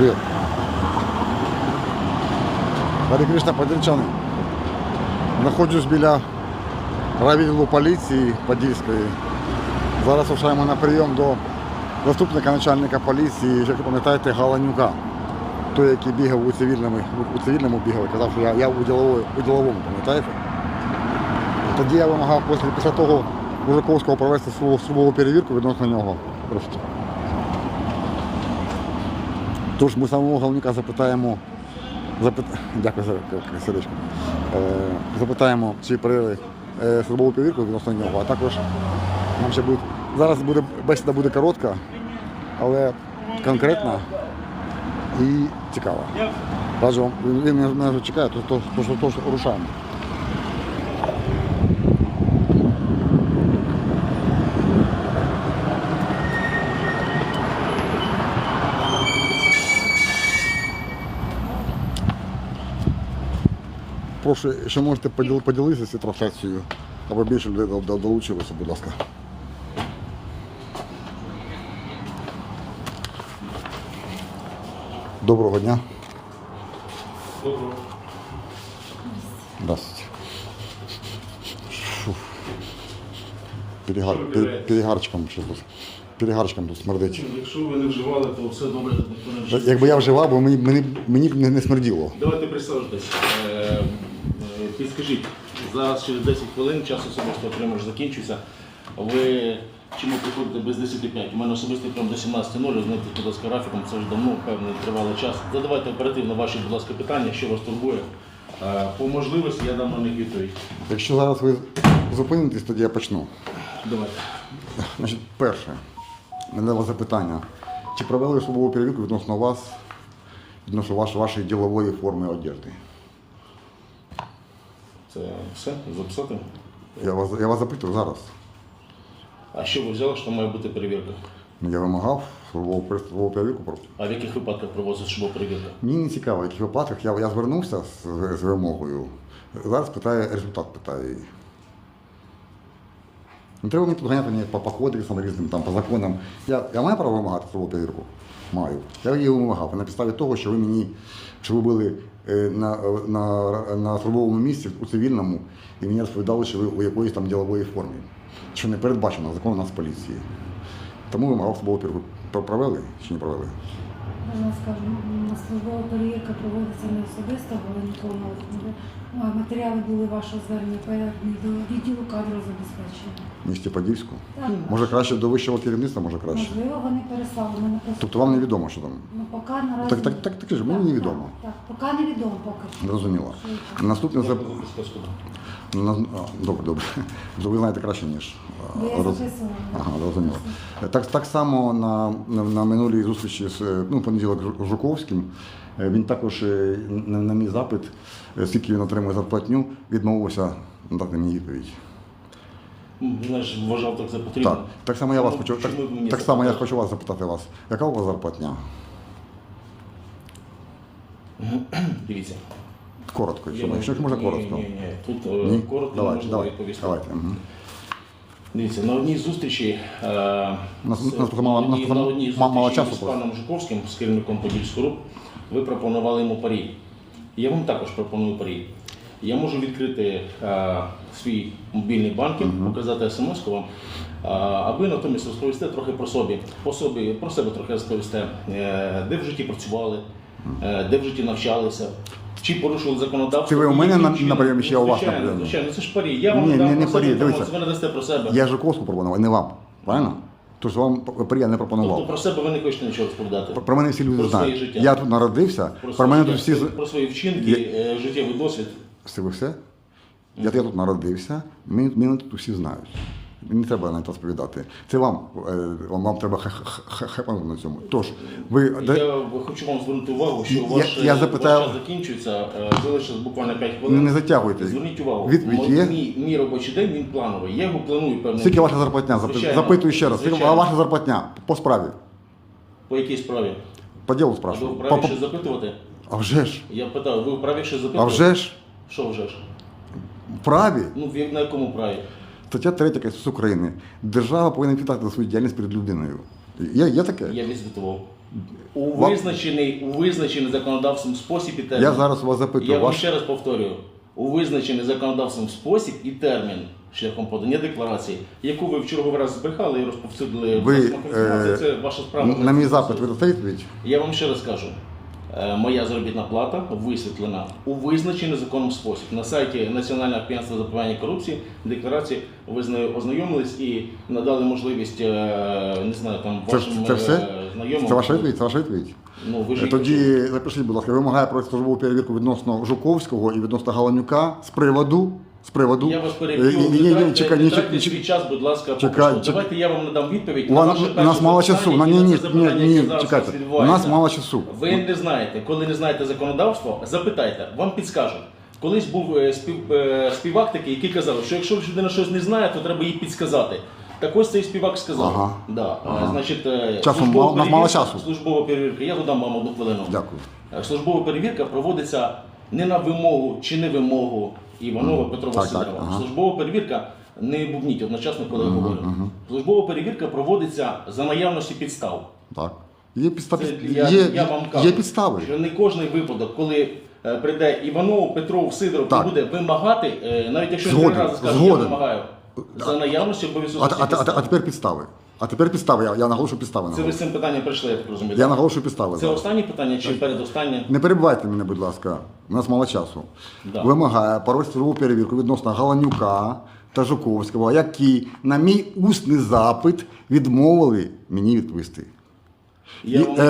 Привет. Гарі Кришна, подільчани. Знаходжусь біля райвідділу поліції Подільської. Зараз рушаємо на прийом до заступника начальника поліції, як ви пам'ятаєте, Галанюка. Той, який бігав у цивільному, у цивільному бігав казав, що я, я у, діловому, у діловому, пам'ятаєте? Тоді я вимагав після, після того Мужиковського провести службову перевірку відносно нього. Просто. Тож ми самого головника запитаємо, запит... дякую за сердечко. Е, запитаємо, чи провели е, службову перевірку відносно нього, а також нам ще буде. Зараз буде бесіда буде коротка, але конкретна і цікава. Вам, він мене чекає, то, то, то, то, то рушаємо. Прошу, якщо можете поділитися цією трансляцією, аби більше людей до- до- долучилося, будь ласка. Доброго дня. Доброго. Здравствуйте. Фу. Перегар, пер- перегарчиком що тут. Перегарчиком тут смердить. Якщо ви не вживали, то все добре, ніхто не вживає. Якби я вживав, бо мені, мені, мені б не, не смерділо. Давайте присаджуйтесь. Е, Підскажіть, зараз через 10 хвилин час особисто отримаєш закінчується. Ви чому приходите без 10.05? У мене особистий прям до 17.00, знаєте, будь ласка, графіком, це вже давно, певний тривалий час. Задавайте оперативно ваші, будь ласка, питання, що вас турбує. Е, По можливості я дам на них відповідь. Якщо зараз ви зупинитесь, тоді я почну. Давайте. Значить, перше, мене вас запитання. Чи провели службову перевірку відносно вас, відносно ваш, вашої ділової форми одежди? Це все? Записати? Я вас, я вас запитую зараз. А що ви взяли, що має бути перевірка? Я вимагав службову, перевірку. про- А в яких випадках проводиться службова перевірка? Мені не цікаво, в яких випадках я, я звернувся з, з вимогою. Зараз питаю, результат питаю її. Не треба мені тут ганяти мені по, по кодексам різним, там, по законам. Я, я маю право вимагати службову перевірку? Маю. Я її вимагав. На підставі того, що ви мені, що ви були на, на, на службовому місці у цивільному, і мені розповідали, що ви у якоїсь там ділової формі, що не передбачено законом нас поліції. Тому вимагав службову перевірку. Про- Провели чи не провели? Скажу, службова перевірка проводиться не особисто, але А матеріали були вашого звернення передані до відділу кадру забезпечення. В місті Подільську? Так, Може краще до вищого керівництва, може краще. можливо, вони переслали мене просто. Тобто вам невідомо, що там. Ну, поки наразі. Так, так, так, так, ж, мені невідомо. Так, так, поки невідомо поки що. Зрозуміло. Наступне зап... На- а, Добре, добре. Ви знаєте краще, ніж. а, Я роз- записувала. Ага, зрозуміло. Так, так само на, на, на минулій зустрічі з е, ну, понеділок з Жуковським. Е, Він також е, на, на мій запит, е, скільки він отримує зарплатню, відмовився надати мені відповідь. Ну, Знаєш, вважав так за потрібно. Так, так само я вас хочу, так, так само я хочу вас запитати вас. Яка у вас зарплатня? Дивіться. Коротко, якщо, Я якщо можна коротко. Ні, ні, Тут Ні? коротко Давайте, можна давай, відповісти. давайте. Угу. Дивіться, на одній зустрічі е, Нас- з- нас просто мало- на одній- нас просто на одній зустрічі з паном Жуковським, з керівником Подільського ви пропонували йому парі. Я вам також пропоную парі. Я можу відкрити е, свій мобільний банкінг, показати смс вам, е, а ви натомість розповісте трохи про собі, по собі, про себе трохи розповісте, де в житті працювали, е, де в житті навчалися. Чи порушували законодавство? Це ви у мене на- на прийомі, чи я у вас на прийомі? Звичайно, це ж парі. Я вам Ні, дам не про парі, дивіться. ви надасте про себе. Я ж Жуковську пропонував, а не вам. Правильно? Тож вам я не Тобто пропонував. про себе ви не хочете нічого розповідати. Про- Про мене всі люди Про знають. життя. Я тут народився, Про, про мене тут всі про свої вчинки, я... життєвий досвід. Це все? Я, я тут народився, мене, мене тут усі знають. Не треба на це розповідати. Це вам, е, вам, вам треба хепанути на цьому. Тож, ви Я хочу вам звернути увагу, що Я- ваш, я е, запитав- ваш час закінчується, е, залишилось буквально 5 хвилин. не затягуйте. Зверніть увагу, Відповідь є? Мій, мій робочий день він плановий. Я його планую певним. Скільки ваша зарплатня? Звичайно. Запитую ще раз. Звичайно. ваша зарплатня по справі? По якій справі? По ділу А ви спрашиваю. вправі По- щось запитувати? А вже ж. Я питаю, ви вправі щось А вже ж. Що вже ж? Праві. Ну, на якому праві? Стаття 3 Конституції України. Держава повинна відповідати за свою діяльність перед людиною. Є, є таке? Я відзвітував. У визначений, у визначений законодавством спосіб і термін. Я зараз вас запитую. Я вам Ваш... ще раз повторюю. У визначений законодавством спосіб і термін шляхом подання декларації, яку ви в черговий раз збрехали і розповсюдили в Ви, засобах інформації, е, це ваша справа. На мій запит ви дасте відповідь? Я вам ще раз кажу. Е, Моя заробітна плата висвітлена у визначений законом спосіб. На сайті Національного агентства запобігання корупції декларації ви з нею ознайомились і надали можливість, е, не знаю, там вашим це е, все? знайомим. Це ваша відповідь? Це ваша відповідь? Ну, ви ж Тоді запишіть, будь ласка, вимагає про службову перевірку відносно Жуковського і відносно Галанюка з приводу. З приводу. Я вас Е, переб'ю. ні, ні, ні, Не ні, чекай, не чекай, свій час, будь ласка, Чекай, чекай. Давайте я вам надам відповідь У на нас, ваше у нас перше мало часу. і Ні, ні, ні, ні, зараз чекайте. у нас мало часу. Ви не знаєте, коли не знаєте законодавство, запитайте, вам підскажуть. Колись був е, спів, е, співак такий, який казав, що якщо людина щось не знає, то треба їй підсказати. Так ось цей співак сказав. Ага. Да. Ага. Е, Значить, е, Часу службова мало- у нас мало перевірка- часу. Службова перевірка, я додам вам одну хвилину. Дякую. Е, Службова перевірка проводиться не на вимогу чи не вимогу Іванова Петра Так, Васильова. так, ага. Службова перевірка не бубніть одночасно, коли я говорю. Службова перевірка проводиться за наявності підстав. Так. Є підстави. Це я, Є, я вам кажу, є підстави. що не кожний випадок, коли е, прийде Іванов, Петров, Сидоров Так. буде вимагати, е, навіть якщо Згоден, три рази скаже, я згоден. вимагаю, за наявності А, обов'язково. а, а, а тепер підстави. А тепер підстави. Я, я наголошую підстави. Це ви з наголошую. цим питанням прийшли, я так розумію. Я так? наголошую підстави. Це зараз. останнє питання чи передостаннє? Не перебивайте мене, будь ласка. У нас мало часу. Да. Вимагає провести службову перевірку відносно Галанюка та Жуковського, які на мій усний запит відмовили мені відповісти. Я вам е,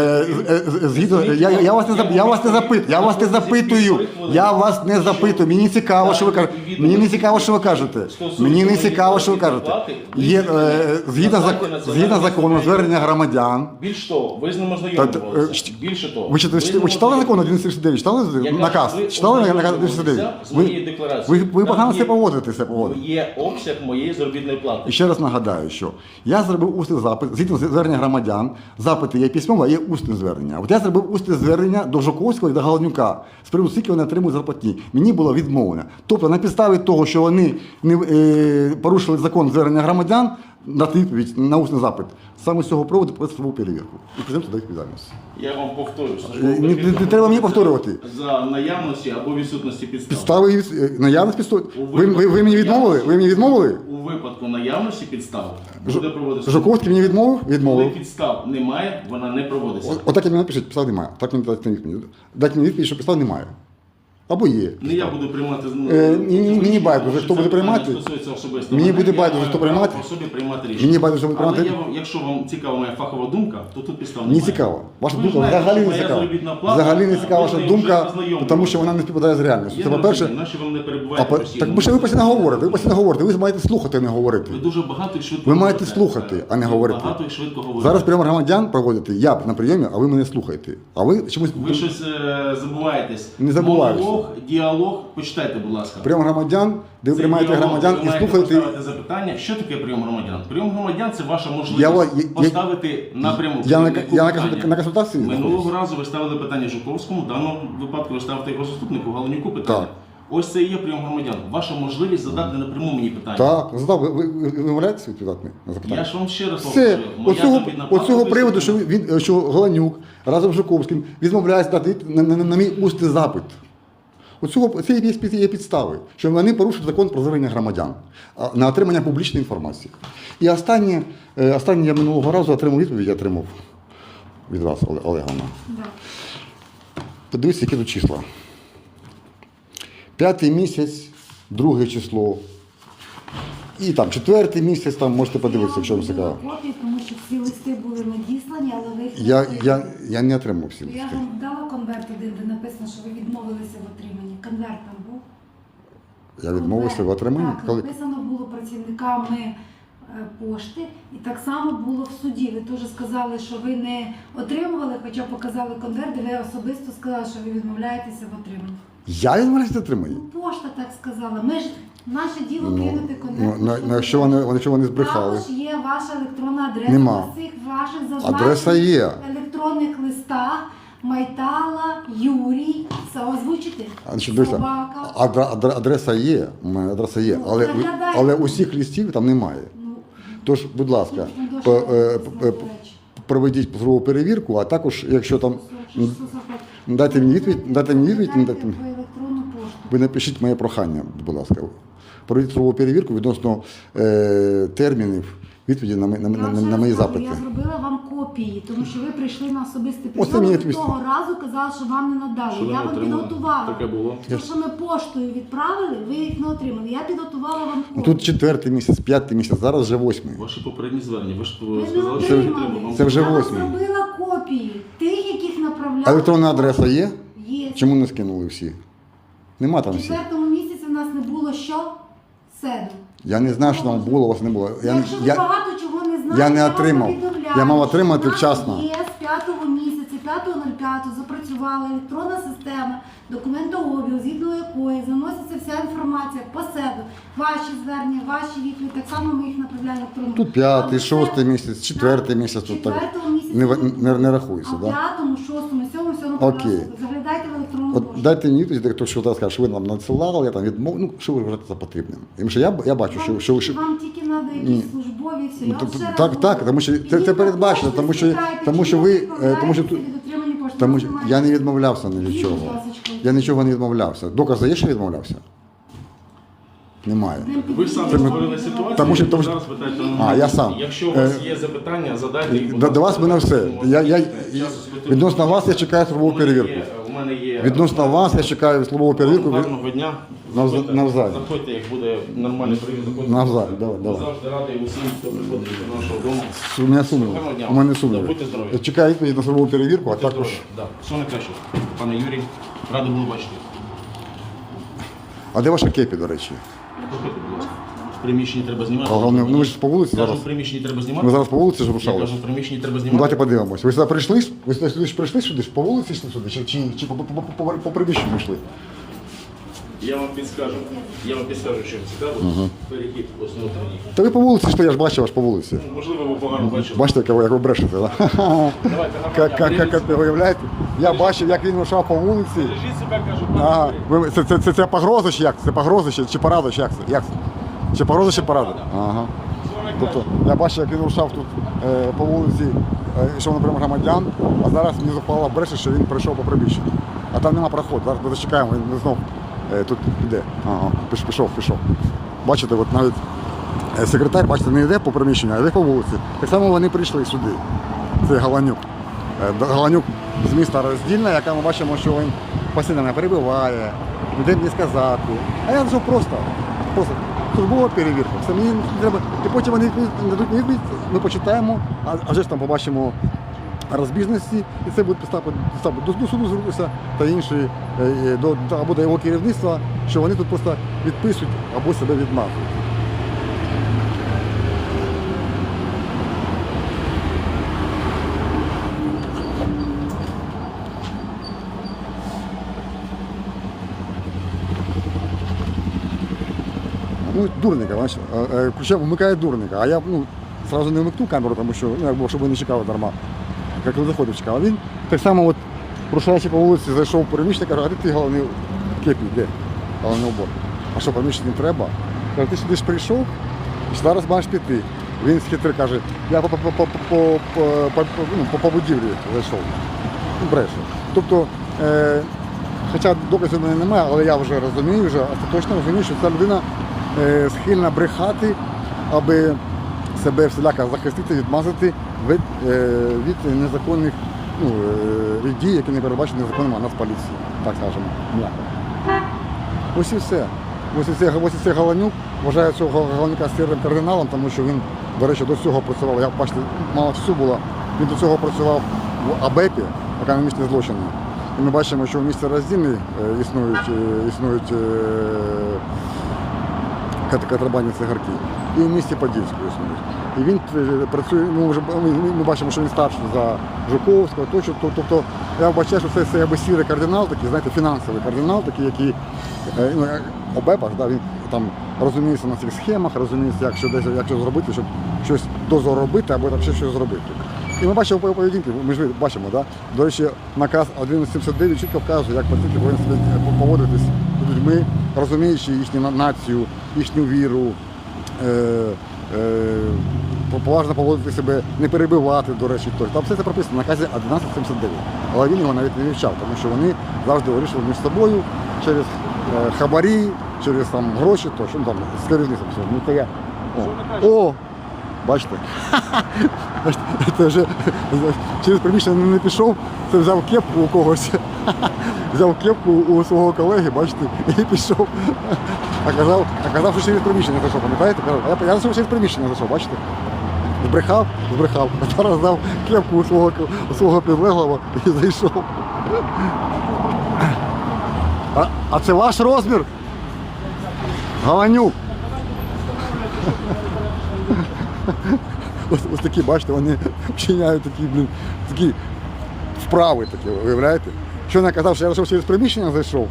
е, е, згідно, я, я, я вас не зап- я вас не запитую, я вас не запитую, я вас не запитую. Мені цікаво, що ви кажете. Мені не цікаво, що ви кажете. Мені не цікаво, що ви кажете. Є е, згідно зак- згідно закону звернення громадян. Більш того, ви з ним Та- ознайомлювалися. е, Більше того, Ви, читали- з ним ви читали закон ознайомлювалися. 1139? Читали наказ? ви Читали наказ ознайомлювалися 1139? з моєю Ви, декларацією. ви, ви Там погано є- себе поводите, себе поводите. Є обсяг моєї заробітної плати. І ще раз нагадаю, що я зробив усний запит, згідно з звернення громадян, запити є письмове, є усне звернення. От я зробив усне звернення до Жуковського і до Галанюка з приводу скільки вони отримують зарплатні. Мені було відмовлено. Тобто на підставі того, що вони не е, порушили закон звернення громадян, дати відповідь на усний запит. Саме з цього приводу провести свою перевірку. І прийдемо туди відповідальність. Я вам повторю. Е, Не, не, не треба мені повторювати. За наявності або відсутності підстав. Підстави е, наявність підстав. Ви, ви, ви мені відмовили? Ви мені відмовили? У випадку наявності підстав буде проводитися. Жуковський мені відмовив? Коли Відмовив. підстав немає, вона не проводиться. От- Отак і мені напишіть, підстав немає. Так мені дайте відповідь. Дайте мені відповідь, що підстав немає. Або є. Не я буду приймати Е, ні- ні- мені байдуже, хто буде питання приймати. стосується особисто Мені мене, буде я байдуже, маю хто право приймати. по собі приймати рішення. Мені байдуже, хто Але приймати. я вам, якщо вам цікава моя фахова думка, то тут підстав немає. цікаво. Ваша Ви думка знаєте, взагалі що не моя цікава. заробітна плата, Взагалі не ви цікава ваша думка, ознайомлені. тому що вона не співпадає з реальністю. Я Це не по-перше. Наші вам не А перебуваєте по- постійно. так ви ще ви постійно говорите, ви постійно говорите, ви маєте слухати, а не говорити. Ви дуже багато і швидко Ви маєте говорите. слухати, а не Ви говорити. Багато і швидко говорите. Зараз прямо громадян проводите, я на прийомі, а ви мене слухаєте. А ви чомусь Ви щось е, забуваєтесь. Не забуваюся. Монолог, діалог, почитайте, будь ласка. прямо громадян, де ви Це приймаєте діалог. громадян Ви і маєте слухаєте. поставити запитання, що таке прийом громадян? Прийом громадян це ваша можливість Я я- поставити напряму. Я на- я на консуль- на консультації Минулого разу ви ставили питання Жуковському, в даному випадку ви ставите його заступнику Галанюку питання. Так. Ось це і є прийом громадян. Ваша можливість задати напряму мені питання. Так, задав, ви, ви, ви вимовляєтесь відповідати на запитання? Я ж вам ще раз Все, повторюю. Моя оцього, оцього приводу, що він що Голанюк разом з Жуковським відмовляється дати відповідь на, на, на мій усний запит. Це є, під- є підстави, що вони порушують закон про звернення громадян на отримання публічної інформації. І останнє, е, останнє я минулого разу отримав відповідь, я отримав від вас, Оле- Олеговна. Да. Подивіться, які тут числа. П'ятий місяць, друге число. І там четвертий місяць, там можете подивитися, якщо вам Я цікаво. копії, тому що всі листи були надіслані, але ви їх не Я, отримали. я, я не отримав всі Я листи. вам дала конверт один, де написано, що ви відмовилися в отриманні. Конверт там був. Я відмовився в отриманні. Так, Коли... написано було працівниками е, пошти, і так само було в суді. Ви теж сказали, що ви не отримували, хоча показали конверт, де ви особисто сказали, що ви відмовляєтеся в отриманні. Я відмовляюся від отримання? Ну, пошта так сказала. Ми ж наше діло Ну, кинути ну, конверт. на- на- якщо вони, вони- якщо вони збрехали. Також є ваша електронна адреса Нема. на всіх ваших зазначених Адреса є. електронних листах. Майтала, Юрій, це озвучити. А, значить, дивіться, Собака. адра- адра- адреса є, у мене адреса є, Ну, але, заглядайте. але усіх листів там немає. Ну, Тож, будь ласка, ну, дуже по- е, п- ну, е, до речі. проведіть службову перевірку, а також, якщо там Що- що за факт? дайте мені відповідь, дайте мені відповідь, Дайте дайте мені. по електронну пошту. ви напишіть моє прохання, будь ласка. Проведіть перевірку відносно е, термінів відповіді на, мо- на, на, на, на мої запити. Я зробила вам копії, тому що ви прийшли на особистий Ось це прийом. мені відповісти. того разу казали, що вам не надали. Що ви я не вам отримали? підготувала. Таке було. Те, що ми поштою відправили, ви їх не отримали. Я підготувала вам Ну, копії. Тут четвертий місяць, п'ятий місяць, зараз вже восьмий. Ваші попередні звернення, ви ж Ви не сказали, що отримали. треба. Це вже я вам зробила копії тих, яких направляли. А електронна адреса є? Є. Чому не скинули всі? Нема там В всіх. четвертому місяці в нас не було що? Седу. Я не знаю, що там було, у вас не було. Я, Якщо ви я, багато чого не знаєте, я не вам отримав. повідомляю, Я мав що отримати в нас вчасно. Є з 5 місяця, 5.05 запрацювала електронна система документообігу, згідно якої заноситься вся інформація по СЕДу. Ваші звернення, ваші відповіді, так само ми їх направляємо електронно. Тут п'ятий, Але шостий це- місяць, четвертий місяць тут так четвертого місяця не, не, не рахується, А в так? П'ятому, шостому, сьомому, сьомому Окей. заглядайте в електронну От. Дайте мені відповідь, хто що скаже, що ви нам надсилали, я там відмов, ну що ви вважаєте за потрібним. Тому що я, я бачу, що, що ви що. Вам тільки треба якісь службові все. Ну, Я вам ще раз так, так, говорю. тому що це- це передбачено, тому що- спитайте, тому що ви, е, тому що тут- пошти. Тому що немає. я не відмовлявся ні від чого. Я нічого не відмовлявся. Докази є, що відмовлявся? Немає. Ви самі Це створили ситуацію, Тому що- тому що- зараз питаєте, А, я сам. Якщо у вас Е, є запитання, задайте їх. будь До, до вас мене все. Я, я, відносно вас я чекаю службову перевірку. є- У мене є Відносно вас я чекаю службову перевірку. від- Гарного дня. Навза- Заходьте- навзаєм. Заходьте, як буде нормальний привід. заходьте. Навзаєм, давай, давай. Завжди радий усім, хто приходить до нашого дому. У мене сумніви. Гарного дня. У мене Да, сумніви. Будьте здорові. Я чекаю відповіді на службову перевірку, а Будьте також. здорові. Да. Всього найкращого. Пане Юрій, радий був бачити. А де ваша кепі, до речі? Проходьте, будь ласка. В приміщенні треба знімати. А головне, ну ви ж по вулиці Кажу, зараз. в приміщенні треба знімати. Ми зараз по вулиці ж Я рушали. кажу, в приміщенні треба Ну, знімати. давайте подивимось. Ви сюди прийшли? Ви сюди, сюди ж прийшли сюди? ж По вулиці йшли сюди? Чи, чи, чи по, по, по, по, по приміщенню йшли? Я вам підскажу. Я вам підскажу, що цікаво. Перехід основний. Та ви по вулиці йшли, я ж бачив вас по вулиці. Можливо, ви погано бачили. Бачите, як ви, як ви брешете, да? Давайте Як, як, як, як ви уявляєте? Я бачив, як він йшов по вулиці. Бережіть себе, кажу, пане Ага, ви, це, це, це, це погроза чи як? Це погроза чи, чи порада, чи як це? Як це? Чи погроза, чи порада? Ага. Тобто я бачив, як він рушав тут е, по вулиці, е, йшов напряму громадян, а зараз мені захвала бреше, що він прийшов по приміщенню. А там нема проходу, зараз ми зачекаємо, він знов е, тут піде. Ага, пішов, пішов. Бачите, от навіть е, секретар, бачите, не йде по приміщенню, а йде по вулиці. Так само вони прийшли сюди. Це Галанюк. Е, Галанюк з міста Роздільна, яка ми бачимо, що він постійно мене перебиває, ніде мені сказати. А я зайшов просто, просто службова перевірка. Все мені не треба. І потім вони дадуть відповідь, ми почитаємо, а, а вже ж там побачимо розбіжності, і це буде підстава до, суду звернутися та інші е, е, до, або до його керівництва, що вони тут просто відписують або себе відмахують. Ну, дурника, бачиш, е, е, вмикає дурника, а я ну, зразу не вмикнув камеру, тому що, ну, якби, не чекали дарма. Як коли заходив, чекав. Він так само, от, рушаючи по вулиці, зайшов в приміщення, каже, а де ти головний кепі, де? Головний убор. А що, приміщення не треба? Каже, ти сюди ж прийшов, і зараз маєш піти. Він схитрий каже, я по, по, по, по, по, по, по, ну, будівлі зайшов. Ну, бреше. Тобто, е, хоча доказів мене немає, але я вже розумію, вже остаточно розумію, що ця людина схильна брехати, аби себе всіляко захистити, відмазати від, е, від незаконних ну, е, дій, які не передбачені законом а нас поліції, так скажемо. м'яко. Ось і все. Ось і це, ось і це Галанюк. Вважаю цього Галанюка сірим кардиналом, тому що він, до речі, до цього працював. Я бачите, мало всю було. Він до цього працював в АБЕПі, економічні злочини. І ми бачимо, що в місті Роздільний е, існують, е, існують е, контрабандні цигарки. І в місті Подільську існують. І він е, працює, ну, вже, ми, бачимо, що він старший за Жуковського, тощо, то- тобто я вбачаю, що це, це якби сірий кардинал, такий, знаєте, фінансовий кардинал, такий, який е, ну, обепаш, да, він там розуміється на цих схемах, розуміється, як що десь як що зробити, щоб щось дозаробити або там ще щось зробити. І ми бачимо по поведінки, ми ж бачимо, да? до речі, наказ 1179 чітко вказує, як пацієнти повинні себе поводитись з людьми, розуміючи їхню націю, їхню віру, е, е, поважно поводити себе, не перебивати, до речі, тощо. Там все це прописано на наказі 1179. Але він його навіть не вивчав, тому що вони завжди вирішували між собою через е, хабарі, через там гроші, тощо. Ну там з керівництвом. Ну то я. О, о, бачите. Бачите, Це вже через приміщення не пішов, це взяв кепку у когось. Взяв кепку у свого колеги, бачите, і пішов. А казав, що через приміщення зайшов, пам'ятаєте? Казав, я, я через приміщення зайшов, бачите? Збрехав, збрехав. А зараз дав кепку у свого, у свого підлеглого і зайшов. А, а це ваш розмір? Галанюк. Ось, ось такі, бачите, вони вчиняють такі, блін, такі вправи такі, виявляєте? Що я казав, що я зайшов через приміщення зайшов,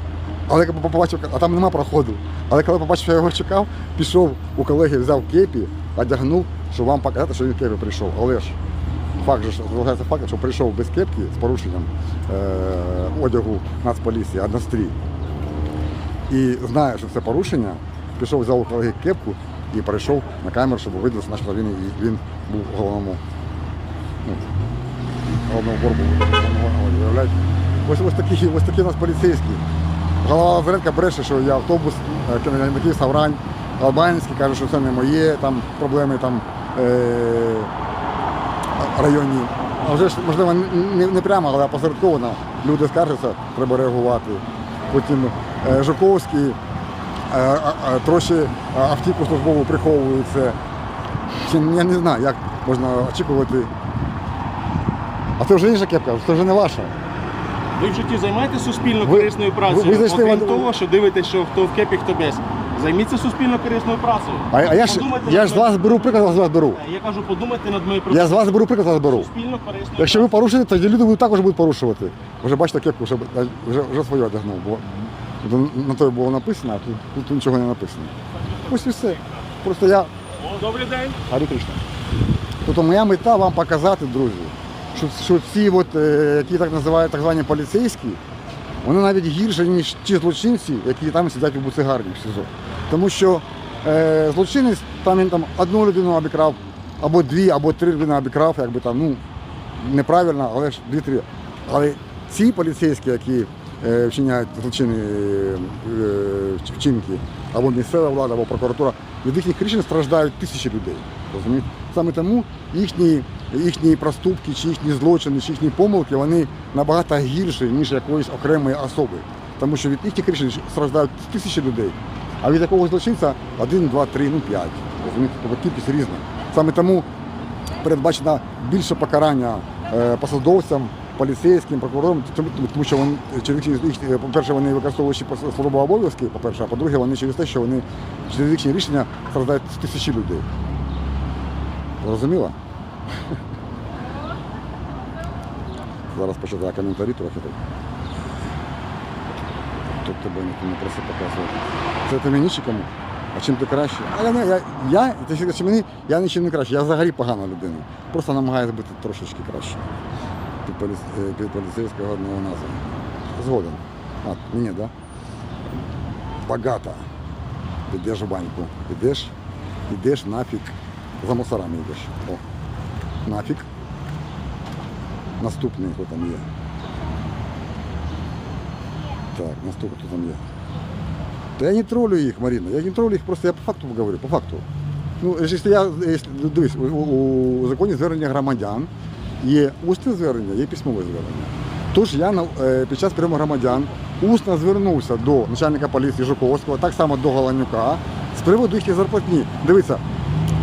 але коли побачив, а там нема проходу. Але коли побачив, що я його чекав, пішов у колеги, взяв кепі, одягнув, щоб вам показати, що він кепі прийшов. Але ж факт же залишається факт, що прийшов без кепки з порушенням е- одягу Нацполіції, однострій. І знає, що це порушення, пішов, взяв у колеги кепку і перейшов на камеру, щоб видно, що він, він був головному, ну, головному борбу. Ось, ось такі, ось такі у нас поліцейські. Голова Лазаренка бреше, що я автобус, е, такий Саврань, Албанський, каже, що це не моє, там проблеми там е- районні. А вже ж, можливо, не, не прямо, але опосередковано люди скаржаться, треба реагувати. Потім е, Жуковський е, трохи автівку службову приховує це. Чи, Я не знаю, як можна очікувати. А це вже інша кепка, це вже не ваша. Ви в житті займаєтеся суспільно корисною працею, ви зайшли окрім в- того, що дивитесь, що хто в кепі, хто без. Займіться суспільно корисною працею. А, а я ж, Подумайте я над ж з вас беру приклад, з вас беру. Я кажу, подумайте над моєю Я з вас беру приклад, з вас беру. суспільно корисною Якщо ви порушите, тоді люди будуть також будуть порушувати. Вже бачите, кепку вже, вже, вже свою одягнув, бо на той було написано, а тут, тут нічого не написано. Ось і все. Просто я добрий день. Гарі Кришна. Тобто моя мета вам показати, друзі, що, що ці, от, е, які так називають так звані поліцейські, вони навіть гірші, ніж ті злочинці, які там сидять у буцегарні в СІЗО. Тому що е, злочинець там він там одну людину обікрав, або дві, або три людини обікрав, якби там, ну, неправильно, але ж дві-три. Але ці поліцейські, які е, вчиняють злочинні е, е, вчинки, або місцева влада, або прокуратура, від їхніх рішень страждають тисячі людей. Розумієте? Саме тому їхні, їхні проступки, чи їхні злочини, чи їхні помилки, вони набагато гірші, ніж якоїсь окремої особи. Тому що від їхніх рішень страждають тисячі людей, а від якогось злочинця один, два, три, ну п'ять. Розумієте? Тобто кількість різна. Саме тому передбачено більше покарання е, посадовцям, поліцейським, прокурорам, тому, що вони через їх, е, по-перше, вони використовуючи службові обов'язки, по-перше, а по-друге, вони через те, що вони через їхні рішення страждають тисячі людей. Зрозуміло? Зараз почитаю коментарі трохи так. Тут тебе ніхто не просить показувати. Це ти мені чи кому? А чим ти краще? А я, я, я, ти кажеш, мені, я нічим не краще, я взагалі погана людина. Просто намагаюся бути трошечки краще. Під, поліс, е, під поліцейського одного назва. Згоден. А, мені? Да? Багато. Підеш в баньку. Підеш, ідеш нафіг. За мусорами йдеш. О. Нафіг. Наступний, хто там є. Так, наступний, хто там є. Та я не троллю їх, Марина. Я не троллю їх, просто я по факту говорю, по факту. Ну, якщо я, якщо, дивись, у, у, законі звернення громадян є усне звернення, є письмове звернення. Тож я е, під час прийому громадян усно звернувся до начальника поліції Жуковського, так само до Голанюка, з приводу їхньої зарплатні. Дивіться,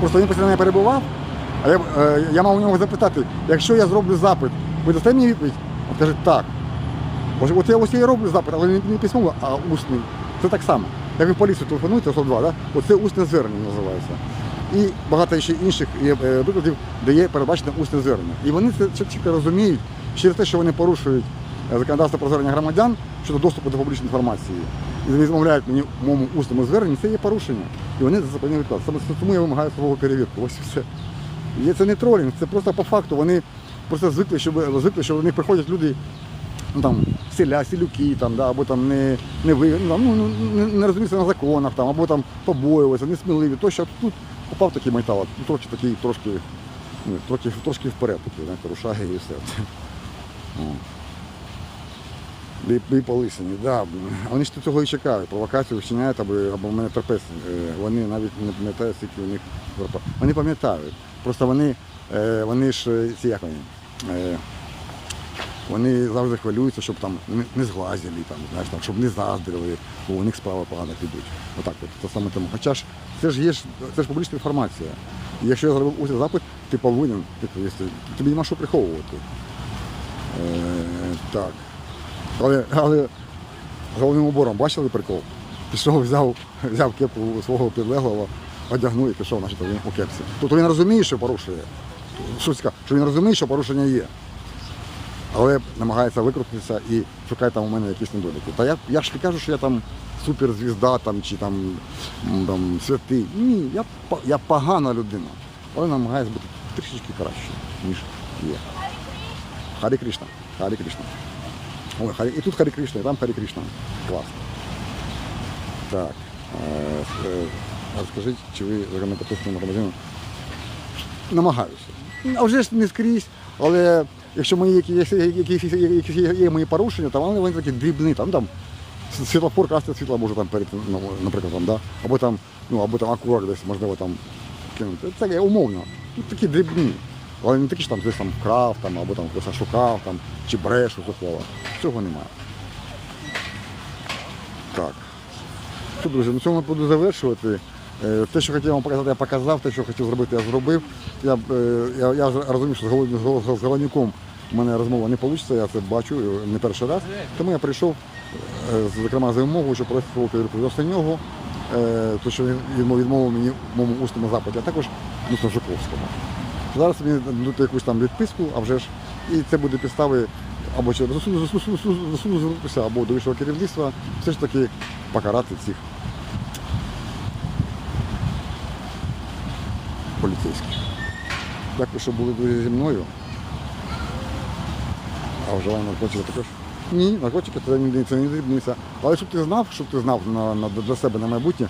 просто він постійно перебував, а я, е, я мав у нього запитати, якщо я зроблю запит, ви дасте мені відповідь? Він каже, так. Ось, от я ось я роблю запит, але не, не письмово, а усний. Це так само. Як ви поліцію телефонуєте 102, да? оце усне звернення називається. І багато ще інших є, е, прикладів, де є передбачене усне звернення. І вони це чітко розуміють через те, що вони порушують е, законодавство про звернення громадян щодо доступу до публічної інформації. І відмовляють мені в моєму усному зверненні, це є порушення. І вони за це повинні відклад. Тому я вимагаю свого перевірку. Ось і все. І це не тролінг, це просто по факту. Вони просто звикли, щоб звикли, що до них приходять люди ну, там, селя, селюки, там, да, або там не, не, ви, ну, ну, ну, не, не розуміються на законах, там, або там побоюватися, несміливі, тощо. Тут Упав такий метал, трохи такий, трошки, ну, трохи, трошки вперед, такий, знаєте, рушає і все. І, і по лисині, да. Вони ж цього і чекають. Провокацію вчиняють, аби, або мене терпець. Е, Вони навіть не пам'ятають, скільки у них зарплат. Вони пам'ятають. Просто вони, е, вони ж е, ці як вони. е, Вони завжди хвилюються, щоб там не, зглазили, там, знаєш, там, щоб не заздрили, бо у них справи погано підуть. Отак от, це саме тому. Хоча ж це ж є це ж публічна інформація. І якщо я зробив усі запит, ти повинен відповісти. Тобі нема що приховувати. Е, так. Але, але головним убором бачили прикол? Пішов, взяв, взяв кепку свого підлеглого, одягнув і пішов, значить, він у кепці. Тобто він розуміє, що порушує. Цікаво, що він розуміє, що порушення є. Але намагається викрутитися і шукає там у мене якісь недоліки. Та я, я ж не кажу, що я там суперзвізда там, чи там, там святий. Ні, я, я погана людина. Але намагаюся бути трішечки краще, ніж є. Харі Кришна. Харі Кришна. Ой, Харі... і тут Харі Кришна, і там Харі Кришна. Клас. Так. Розкажіть, чи ви законопослушним громадянином? Намагаюся. А вже ж не скрізь, але якщо мої якісь, якісь, є, мої порушення, то вони, вони такі дрібні, там, там світлофор красне світло може там перейти, ну, наприклад, там, да? або там, ну, або там акурок десь, можливо, там кинути. Це умовно. Ну, такі дрібні. Але не такі, що там десь там вкрав, там, або там хтось шукав, там, чи брешу зухвало. Цього немає. Так. Що, друзі, на цьому буду завершувати. Е, Те, що хотів вам показати, я показав, те, що хотів зробити, я зробив. Я, е, я, я розумів, що з Голоднюком у мене розмова не вийде, я це бачу е, не перший раз. Тому я прийшов, зокрема, за вимогою, щоб просити відповідати нього, е, то, що він відмовив мені в моєму усному запиті, а також Дусно Жуковському. Зараз мені дадуть якусь там відписку, а вже ж, і це буде підстави або чи до суду, до суду, до суду, до суду звернутися, або до вищого керівництва, все ж таки покарати цих поліцейських. Дякую, що були друзі зі мною. А вживання наркотиків також? Ні, наркотики це не, дрібниця. Але щоб ти знав, щоб ти знав на, на, для себе на майбутнє,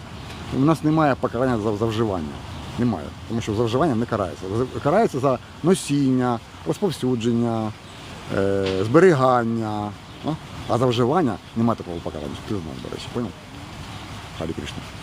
у нас немає покарання за, за вживання. Немає. Тому що за вживання не карається. Карається за носіння, розповсюдження, е, зберігання. А? за вживання немає такого покарання, ти знав, до речі. Поняв? Харі Кришна.